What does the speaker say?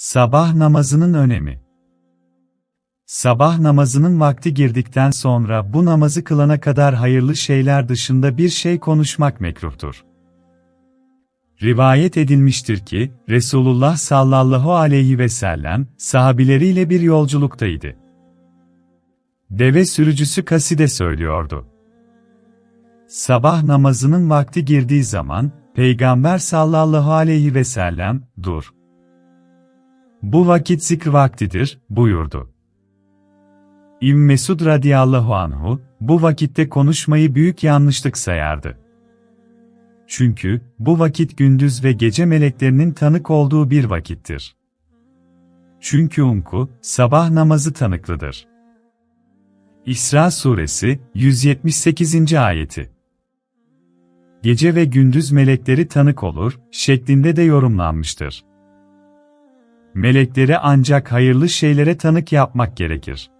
Sabah namazının önemi Sabah namazının vakti girdikten sonra bu namazı kılana kadar hayırlı şeyler dışında bir şey konuşmak mekruhtur. Rivayet edilmiştir ki, Resulullah sallallahu aleyhi ve sellem, sahabileriyle bir yolculuktaydı. Deve sürücüsü kaside söylüyordu. Sabah namazının vakti girdiği zaman, Peygamber sallallahu aleyhi ve sellem, dur. Bu vakit zikr vaktidir, buyurdu. İbn Mesud radıyallahu anhu, bu vakitte konuşmayı büyük yanlışlık sayardı. Çünkü, bu vakit gündüz ve gece meleklerinin tanık olduğu bir vakittir. Çünkü unku, sabah namazı tanıklıdır. İsra suresi, 178. ayeti. Gece ve gündüz melekleri tanık olur, şeklinde de yorumlanmıştır. Melekleri ancak hayırlı şeylere tanık yapmak gerekir.